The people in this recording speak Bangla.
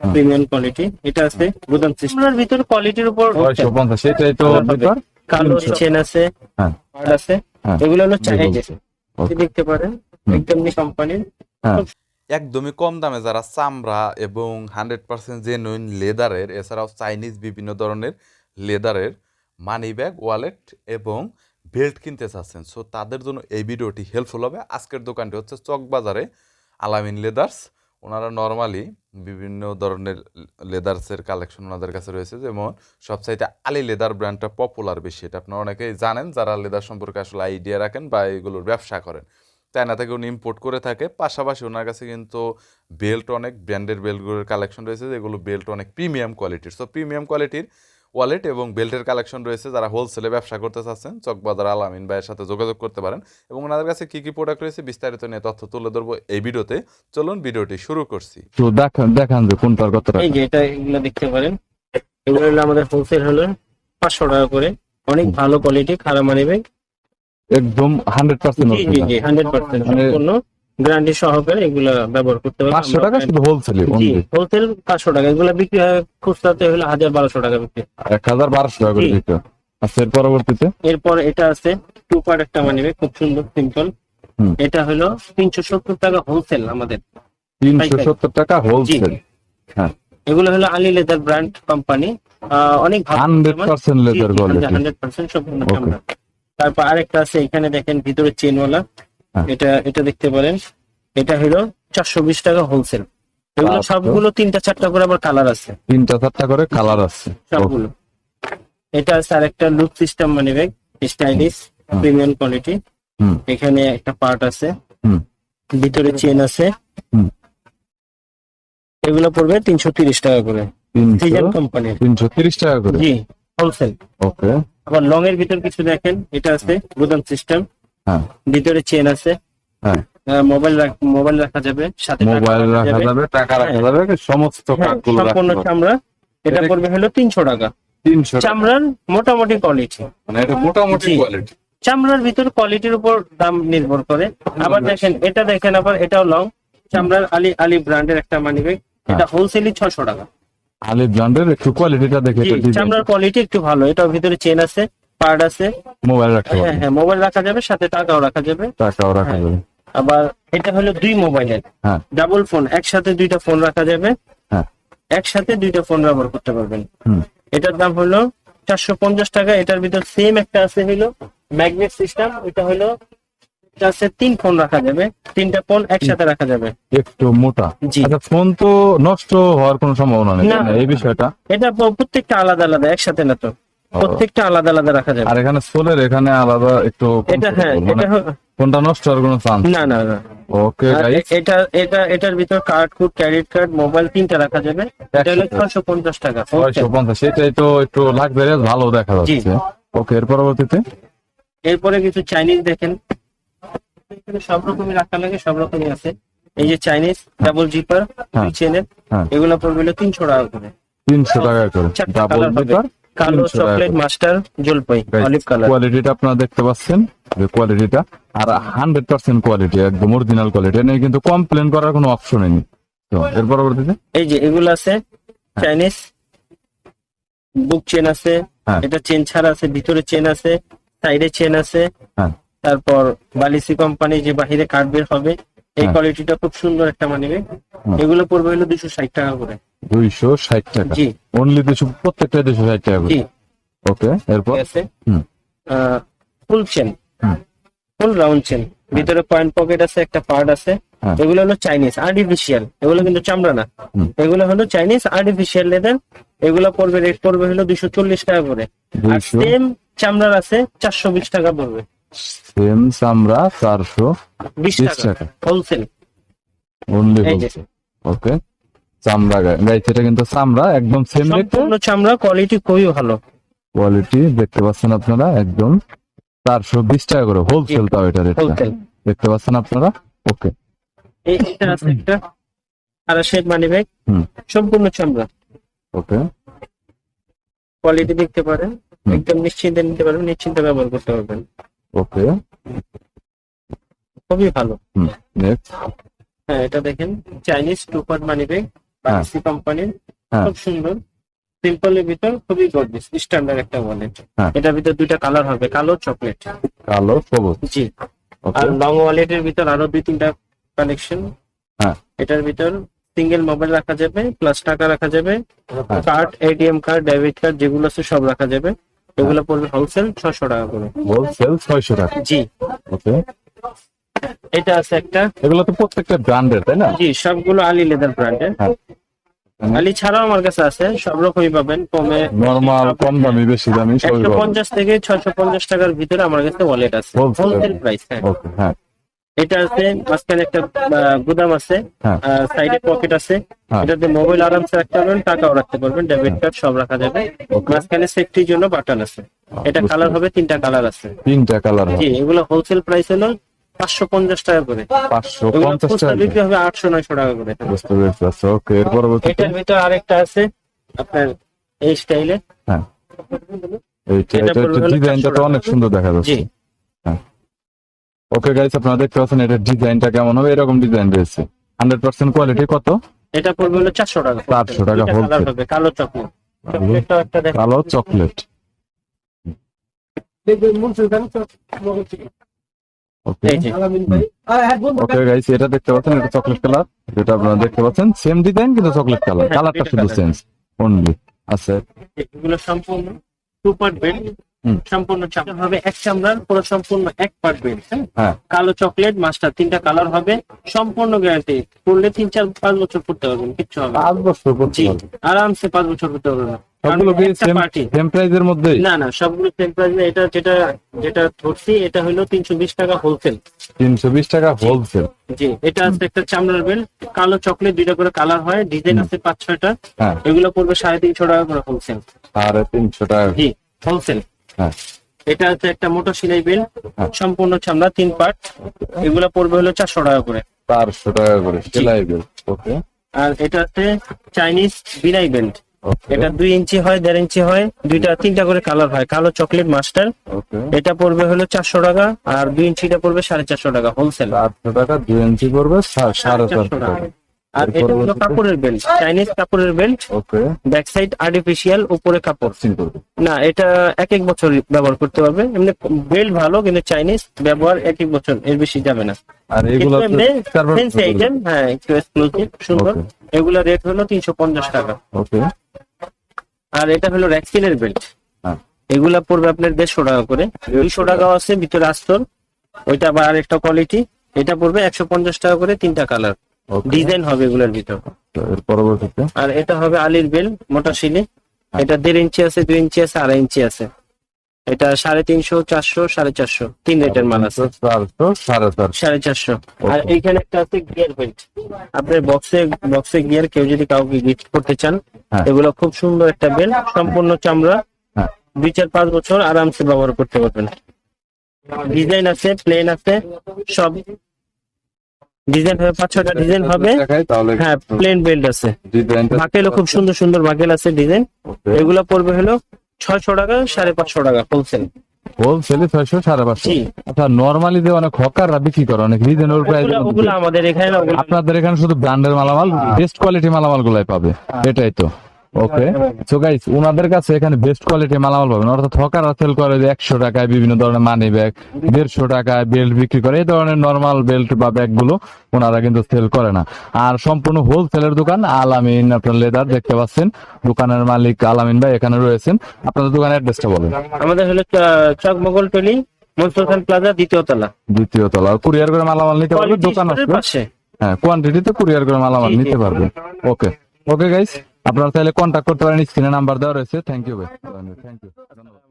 প্রিমিয়াম কোয়ালিটি এটা আছে গুদাম সিস্টেমের ভিতর কোয়ালিটির উপর সেটাই তো ভিতর কালো চেন আছে হ্যাঁ। আছে হ্যাঁ। এগুলো হলো চাই Double যে চেন। আপনি দেখতে পারেন হুম। একদম কোম্পানির একদমই কম দামে যারা চামড়া এবং হান্ড্রেড পার্সেন্ট জেনুইন লেদারের এছাড়াও চাইনিজ বিভিন্ন ধরনের লেদারের মানি ব্যাগ ওয়ালেট এবং বেল্ট কিনতে চাচ্ছেন। সো তাদের জন্য এই ভিডিওটি হেল্পফুল হবে। আজকের দোকানটি হচ্ছে চকবাজারে আলামিন লেদার্স ওনারা নর্মালি বিভিন্ন ধরনের লেদার্সের কালেকশন ওনাদের কাছে রয়েছে, যেমন সবচাইতে আলি লেদার ব্র্যান্ডটা পপুলার বেশি। এটা আপনারা অনেকেই জানেন, যারা লেদার সম্পর্কে আসলে আইডিয়া রাখেন বা এগুলোর ব্যবসা করেন। চায়না থেকে উনি ইম্পোর্ট করে থাকে, পাশাপাশি ওনার কাছে কিন্তু বেল্ট অনেক ব্র্যান্ডের বেল্টগুলোর কালেকশন রয়েছে, যেগুলো বেল্ট অনেক প্রিমিয়াম কোয়ালিটির সো প্রিমিয়াম কোয়ালিটির ওয়ালেট এবং বেল্টের কালেকশন রয়েছে যারা হোলসেলে ব্যবসা করতে চাচ্ছেন চকবাজার আলামিন ভাইয়ের সাথে যোগাযোগ করতে পারেন এবং ওনাদের কাছে কী কী প্রোডাক্ট রয়েছে বিস্তারিত নিয়ে তথ্য তুলে ধরবো এই ভিডিওতে। চলুন ভিডিওটি শুরু করছি। তো দেখান দেখান যে কোনটার কত এই যে এটা এগুলো দেখতে পারেন। এগুলো হলো আমাদের হোলসেল হলো পাঁচশো টাকা করে। অনেক ভালো কোয়ালিটি খারাপ মানি ব্যাগ একদম হান্ড্রেড পার্সেন্ট জি জি হান্ড্রেড পার্সেন্ট সম্পূর্ণ। গ্যারান্টি সহকারে এগুলো ব্যবহার করতে পারবেন পাঁচশো টাকা শুধু হোলসেলে জি হোলসেল পাঁচশো টাকা। এগুলো বিক্রি হয় খুচরাতে হলো হাজার বারোশো টাকা বিক্রি। এক হাজার বারোশো টাকা করে। দিতে। আচ্ছা এর পরবর্তীতে? এরপর এটা আছে টু পার্ট একটা মানি খুব সুন্দর সিম্পল এটা হলো তিনশো সত্তর টাকা হোলসেল আমাদের। তিনশো পাইকারি। সত্তর টাকা হোলসেল হ্যাঁ। এগুলো হলো আলি লেদার ব্র্যান্ড কোম্পানি অনেক ভালো hundred percent leather quality hundred percent সম্পূর্ণ Okay. তারপর আরেকটা আছে এখানে দেখেন ভিতরে চেনওয়ালা। এটা এটা দেখতে পারেন। এটা হলো চারশো বিশ টাকা হোলসেল এগুলো সবগুলো তিনটা চারটা করে আবার কালার আছে। তিনটা চারটা করে কালার আছে। সবগুলো। এটা আছে আরেকটা look system money bag stylish premium quality এখানে একটা পার্ট আছে। ভিতরে চেন আছে। এগুলো পড়বে তিনশো তিরিশ টাকা করে। তিনশো সিজন কোম্পানির তিনশো তিরিশ টাকা করে? জি হোলসেল ওকে আবার লং এর ভিতর কিছু দেখেন। এটা আছে গুদাম সিস্টেম হ্যাঁ। ভিতরে চেন আছে। হ্যাঁ। মোবাইল মোবাইল রাখা যাবে সাথে মোবাইল রাখা যাবে। টাকা রাখা হ্যাঁ। যাবে সমস্ত সম্পূর্ণ চামড়া। এটা পড়বে হলো তিনশো টাকা। তিনশো। চামড়ার মোটামুটি কোয়ালিটি মানে এটা মোটামুটি কোয়ালিটি চামড়ার ভিতর কোয়ালিটির উপর দাম নির্ভর করে। আবার দেখেন এটা দেখেন আবার এটাও লং চামড়ার আলি আলি ব্র্যান্ডের একটা মানি ব্যাগ এটা হোলসেলই ছশো টাকা। আলি ব্র্যান্ডের একটু কোয়ালিটিটা দেখে। চামড়ার কোয়ালিটি একটু ভালো। এটার ভিতরে চেন আছে। পার্ট আছে। মোবাইল রাখতে হ্যাঁ হ্যাঁ মোবাইল রাখা যাবে সাথে টাকাও রাখা যাবে। টাকাও রাখা হ্যাঁ। যাবে। আবার এটা হলো দুই মোবাইলের হ্যাঁ। ডাবল ফোন একসাথে দুইটা ফোন রাখা যাবে। হ্যাঁ। একসাথে দুইটা ফোন ব্যবহার করতে পারবেন। হুম। এটার দাম হলো চারশো পঞ্চাশ টাকা। এটার ভিতর সেম একটা আছে হলো ম্যাগনেট সিস্টেম এটা হলো আছে তিন ফোন রাখা যাবে। তিনটা ফোন একসাথে রাখা যাবে। একটু মোটা। জি। আচ্ছা ফোন তো নষ্ট হওয়ার কোনো সম্ভাবনা নেই না। এই বিষয়টা? এটা প্রত্যেকটা আলাদা আলাদা একসাথে না তো। প্রত্যেকটা আলাদা আলাদা রাখা যাবে। আর এখানে সোলের এখানে আলাদা একটু এটা হ্যাঁ এটা ফোনটা নষ্ট হওয়ার কোনো চান্স? না না না। ওকে গাইস এটা এটা এটার ভিতর কার্ড কুড ক্রেডিট কার্ড মোবাইল তিনটা রাখা যাবে। এটা হলো একসাথে। ছয়শো পঞ্চাশ টাকা। ছয়শো পঞ্চাশ সেটাই তো একটু লাক্সারিয়াস ভালো দেখা যাচ্ছে। ওকে এর পরবর্তীতে? এরপরে কিছু চাইনিজ দেখেন। এখানে সব রকমের রাখা লাগে সব রকমই আছে। এই যে চাইনিজ ডাবল জিপার চেনের এগুলো পড়বে হলো তিনশো টাকা করে। তিনশো টাকা করে। ডাবল জিপার কালো চকলেট মাস্টার জলপাই অলিভ কালার কোয়ালিটিটা আপনারা দেখতে পাচ্ছেন যে কোয়ালিটিটা আর হান্ড্রেড পার্সেন্ট কোয়ালিটি একদম অরিজিনাল কোয়ালিটি এনে কিন্তু কমপ্লেন করার কোনো অপশনই নেই। তো এর পরবর্তীতে? এই যে এগুলো আছে চাইনিজ বুক চেন আছে হ্যাঁ। এটা চেন ছাড়া আছে ভিতরে চেন আছে সাইডে চেন আছে। হ্যাঁ। তারপর বালিসি কোম্পানি যে বাহিরে কার্ড বের হবে এই হ্যাঁ। কোয়ালিটিটা খুব সুন্দর একটা মানিবে এগুলো পড়বে হলো দুশো ষাট টাকা করে। দুইশো ষাট টাকা। অনলি দুশো প্রত্যেকটা দুশো ষাট টাকা ওকে এরপর? আছে। Full chain full round chain ভিতরে পয়েন্ট পকেট আছে একটা পার্ট আছে। হ্যাঁ। এগুলো হলো চাইনিজ আর্টিফিশিয়াল এগুলো কিন্তু চামড়া না। এগুলো হলো চাইনিজ আর্টিফিশিয়াল লেদার এগুলো পড়বে রেট পড়বে হলো দুশো চল্লিশ টাকা করে। আর সেম চামড়ার আছে চারশো বিশ টাকা পড়বে। সেম চামড়া চারশো বিশ টাকা। হোলসেল ওকে চামড়া গাইছে এটা কিন্তু চামড়া একদম সেম সম্পূর্ণ চামড়া কোয়ালিটি খুবই ভালো। কোয়ালিটি দেখতে পাচ্ছেন আপনারা একদম চারশো বিশ টাকা করে হোলসেল তাও এটা রেটটা দেখতে পাচ্ছেন আপনারা? ওকে এটা আছে একটা। আর শেড মানি ব্যাগ সম্পূর্ণ চামড়া। ওকে কোয়ালিটি দেখতে পারেন। একদম নিশ্চিন্তে নিতে পারবেন নিশ্চিন্তে ব্যবহার করতে পারবেন। ওকে খুবই ভালো। হ্যাঁ এটা দেখেন Chinese two part money bag Bangladeshi কোম্পানির হ্যাঁ। খুব সুন্দর। সিম্পলের ভিতর খুবই গর্জিয়াস স্ট্যান্ডার্ড একটা ওয়ালেট হ্যাঁ। এটার ভিতর দুইটা কালার হবে কালো চকলেট কালো সবুজ। জি। আর লং ওয়ালেটের ভিতর আরও দুই তিনটা কালেকশন হ্যাঁ। এটার ভিতর সিঙ্গেল মোবাইল রাখা যাবে প্লাস টাকা রাখা যাবে হ্যাঁ। Card ATM card debit card যেগুলো আছে সব রাখা যাবে। এগুলো পড়বে হোলসেল ছশো টাকা করে। হোলসেল ছয়শো টাকা। জি। ওকে এটা আছে একটা। এগুলো তো প্রত্যেকটা ব্র্যান্ডের তাই না? জি সবগুলো আলি লেদার ব্র্যান্ডের হ্যাঁ। আলি ছাড়াও আমার কাছে আছে সব রকমই পাবেন কমে নর্মাল কম দামি বেশি দামি সবই একশো পাবেন পঞ্চাশ থেকে ছয়শো পঞ্চাশ টাকার ভিতরে আমার কাছে ওয়ালেট আছে। হোলসেল প্রাইস হ্যাঁ। ওকে হ্যাঁ। এটা আছে মাঝখানে একটা গুদাম আছে হ্যাঁ। সাইডে পকেট আছে। হ্যাঁ। এটাতে মোবাইল আরামসে রাখতে পারবেন টাকাও রাখতে পারবেন ডেবিট কার্ড সব রাখা যাবে. মাঝখানে সেফটির জন্য বাটন আছে। এটা কালার হবে তিনটা কালার আছে। তিনটা কালার জি এগুলো হোলসেল প্রাইস হলো পাঁচশো পঞ্চাশ টাকা করে। পাঁচশো পঞ্চাশ টাকা বিক্রি হবে আটশো নয়শো টাকা করে। বুঝতে পেরেছি আচ্ছা ওকে এর পরবর্তীতে এটার ভিতরে আরেকটা আছে আপনার এই স্টাইলে। হ্যাঁ। এটা এটা পড়বে হলো ডিজাইনটা তো অনেক সুন্দর দেখা যাচ্ছে। ওকে গাইস আপনারা দেখতে পাচ্ছেন ডিজাইনটা কেমন হবে? এরকম ডিজাইন রয়েছে। হান্ড্রেড পার্সেন্ট কোয়ালিটি কত? এটা পড়বে হলো চারশো টাকা 400 টাকা হবে কালো চকলেট একটা কালো চকলেট ওকে গাইস এটা দেখতে পাচ্ছেন এটা চকলেট কালার যেটা আপনারা দেখতে পাচ্ছেন সেম ডিজাইন কিন্তু চকলেট কালার কালারটা শুধু চেঞ্জ অনলি এগুলো সম্পূর্ণ টু পার্ট বেল্ট সম্পূর্ণ হবে এক চামড়ার পুরো সম্পূর্ণ এক পার্ট বেল্ট হ্যাঁ? হ্যাঁ। কালো চকলেট মাস্টার তিনটা কালার হবে। সম্পূর্ণ গ্যারান্টি পড়লে তিন চার পাঁচ বছর পড়তে পারবেন কিচ্ছু হবে। পাঁচ বছর জি আরামসে পাঁচ বছর পড়তে পারবেন সবগুলো কি সেম প্রাইজের মধ্যেই না না সবগুলো সেম প্রাইস এটা যেটা যেটা ধরছি এটা হলো তিনশো বিশ টাকা হোলসেল তিনশো বিশ টাকা হোলসেল জি এটা আছে একটা চামড়ার বেল্ট কালো চকলেট দুইটা করে কালার হয় ডিজাইন আছে পাঁচ ছয়টা। হ্যাঁ। এগুলো পড়বে সাড়ে তিনশো টাকা করে হোলসেল সাড়ে তিনশো টাকা। জি হোলসেল হ্যাঁ। এটা হচ্ছে একটা মোটর সেলাই বেল্ট হ্যাঁ। সম্পূর্ণ চামড়া তিন পার্ট এগুলো পড়বে হলো চারশো টাকা করে। চারশো টাকা করে সেলাই বিল ওকে আর এটা হচ্ছে চাইনিজ বিনাই বেল্ট এটা দুই ইঞ্চি হয় দেড় ইঞ্চি হয় দুইটা তিনটা করে কালার হয়। কালো চকলেট মাস্টার। এটা পড়বে হলো চারশো টাকা আর দুই ইঞ্চিটা পড়বে সাড়ে চারশো টাকা হোলসেল চারশো টাকা দুই ইঞ্চি সা- সাড়ে চারশো টাকা। আর এটা হলো কাপড়ের বেল্ট চাইনিজ কাপড়ের বেল্ট ব্যাক সাইড আর্টিফিশিয়াল উপরে কাপড়। না এটা এক এক বছর ব্যবহার করতে পারবে। এমনি বেল্ট ভালো কিন্তু চাইনিজ ব্যবহার এক এক বছর এর বেশি যাবে না। আর এগুলো আইটেম হ্যাঁ একটু এক্সক্লুসিভ সুন্দর। এগুলা রেট হলো তিনশো পঞ্চাশ টাকা। ওকে আর এটা হলো র্যাকসিনের বেল্ট হ্যাঁ। এগুলা পড়বে আপনার দেড়শো টাকা করে। দুইশো টাকাও আছে ভিতরে আস্তর। ওইটা আবার আরেকটা কোয়ালিটি এটা পড়বে একশো পঞ্চাশ টাকা করে তিনটা কালার ডিজাইন হবে এগুলোর ভিতর। পরবর্তীতে? আর এটা হবে আলির বেল মোটা শিলি। এটা দেড় ইঞ্চি আছে দুই ইঞ্চি আছে আড়াই ইঞ্চি আছে। এটা সাড়ে তিনশো চারশো সাড়ে চারশো। তিন রেটের মাল আছে। সাড়ে চারশো। আর এইখানে একটা আছে গিয়ার বেল্ট আপনার বক্সে বক্সে গিয়ার কেউ যদি কাউকে গিফট করতে চান হ্যাঁ। এগুলো খুব সুন্দর একটা বেল্ট সম্পূর্ণ চামড়া। হ্যাঁ। দুই চার পাঁচ বছর আরামসে ব্যবহার করতে পারবেন। ডিজাইন আছে প্লেন আছে সব। ডিজাইন হবে পাঁচ ছটা ডিজাইন হবে। হ্যাঁ প্লেন বেল্ট আছে। বাকেলও খুব সুন্দর সুন্দর বাকেল আছে ডিজাইন এগুলো পড়বে হলো ছয়শো টাকা সাড়ে পাঁচশো টাকা হোলসেল হোলসেলে ছয়শো সাড়ে পাঁচশো। আচ্ছা নর্মালি যে অনেক হকাররা বিক্রি করে অনেক রিজনেবল প্রাইস আমাদের এখানে আপনাদের এখানে শুধু ব্র্যান্ডের মালামাল বেস্ট কোয়ালিটি মালামাল গুলাই পাবে। এটাই তো। ওকে সো গাইস ওনাদের কাছে এখানে বেস্ট কোয়ালিটি মালামাল পাবেন। অর্থাৎ হকাররা সেল করে যে একশো টাকায় বিভিন্ন ধরনের মানি ব্যাগ দেড়শো টাকায় বেল্ট বিক্রি করে এই ধরনের নর্মাল বেল্ট বা ব্যাগগুলো ওনারা কিন্তু সেল করে না। আর সম্পূর্ণ হোলসেলের দোকান আলামিন আপনার লেদার দেখতে পাচ্ছেন। দোকানের মালিক আলামিন ভাই এখানে রয়েছেন। আপনাদের দোকানের অ্যাড্রেসটা বলেন। আমাদের হলো চ- চক মোগল টলি মনসুর খান প্লাজা দ্বিতীয় তলা। দ্বিতীয় তলা। কুরিয়ার করে মালামাল নিতে পারবে দোকান আসবে। হ্যাঁ কোয়ান্টিটিতে কুরিয়ার করে মালামাল। নিতে পারবে। ওকে ওকে গাইস আপনারা চাইলে কন্ট্যাক্ট করতে পারেন স্ক্রিনে নাম্বার দেওয়া রয়েছে। থ্যাংক ইউ ভাই। থ্যাংক ইউ ধন্যবাদ